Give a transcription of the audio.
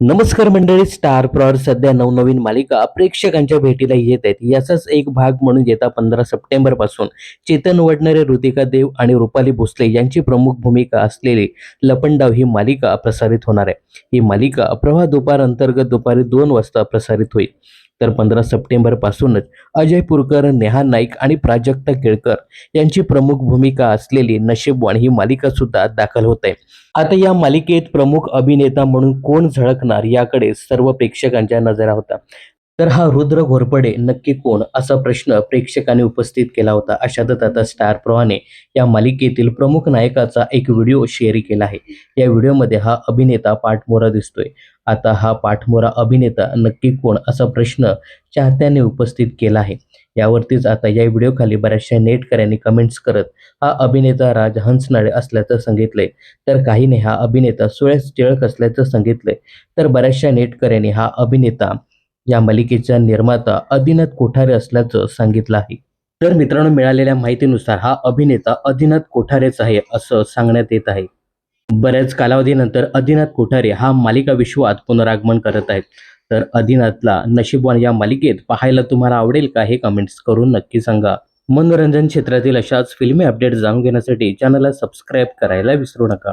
नमस्कार मंडळी स्टार प्रॉर सध्या नवनवीन मालिका प्रेक्षकांच्या भेटीला येत आहेत. याचाच एक भाग म्हणून येत्या पंधरा सप्टेंबरपासून चेतन वडणारे ऋतिका देव आणि रुपाली भोसले यांची प्रमुख भूमिका असलेली लपंडाव ही मालिका प्रसारित होणार आहे. ही मालिका प्रवाह दुपार अंतर्गत दुपारी दोन वाजता प्रसारित होईल. तर पंधरा सप्टेंबर पासूनच अजय पुरकर नेहा नाईक आणि प्राजक्ता केळकर यांची प्रमुख भूमिका असलेली नशीबवाण ही मालिका सुद्धा दाखल होत. आहे आता या मालिकेत प्रमुख अभिनेता म्हणून कोण झळकणार याकडे सर्व प्रेक्षकांच्या नजरा होता तर हा रुद्र घोरपडे नक्की कोण असा प्रश्न प्रेक्षकांनी उपस्थित केला होता. अशातच आता स्टार प्रवाने या मालिकेतील प्रमुख नायकाचा एक व्हिडिओ शेअर केला आहे. या व्हिडिओमध्ये हा अभिनेता पाठमोरा दिसतोय. आता हा पाठमोरा अभिनेता नक्की कोण असा प्रश्न चाहत्यांनी उपस्थित केला आहे. यावरतीच आता या व्हिडिओखाली बऱ्याचशा नेटकऱ्यांनी कमेंट्स करत हा अभिनेता राज हंसनाळे असल्याचं सांगितलंय. तर काहीने हा अभिनेता सुळेस टिळक असल्याचं सांगितलंय. तर बऱ्याचशा नेटकऱ्यांनी हा अभिनेता या मालिकेचा निर्माता आदिनाथ कोठारे असल्याचं सांगितलं आहे. तर मित्रांनो मिळालेल्या माहितीनुसार हा अभिनेता आदिनाथ कोठारेच आहे असं सांगण्यात येत आहे. बऱ्याच कालावधीनंतर आदिनाथ कोठारे हा मालिका विश्वात पुनरागमन करत आहेत. तर आदिनाथला नशीबवान या मालिकेत पाहायला तुम्हाला आवडेल का हे कमेंट्स करून नक्की सांगा. मनोरंजन क्षेत्रातील अशाच फिल्मी अपडेट जाणून घेण्यासाठी चॅनलला सबस्क्राईब करायला विसरू नका.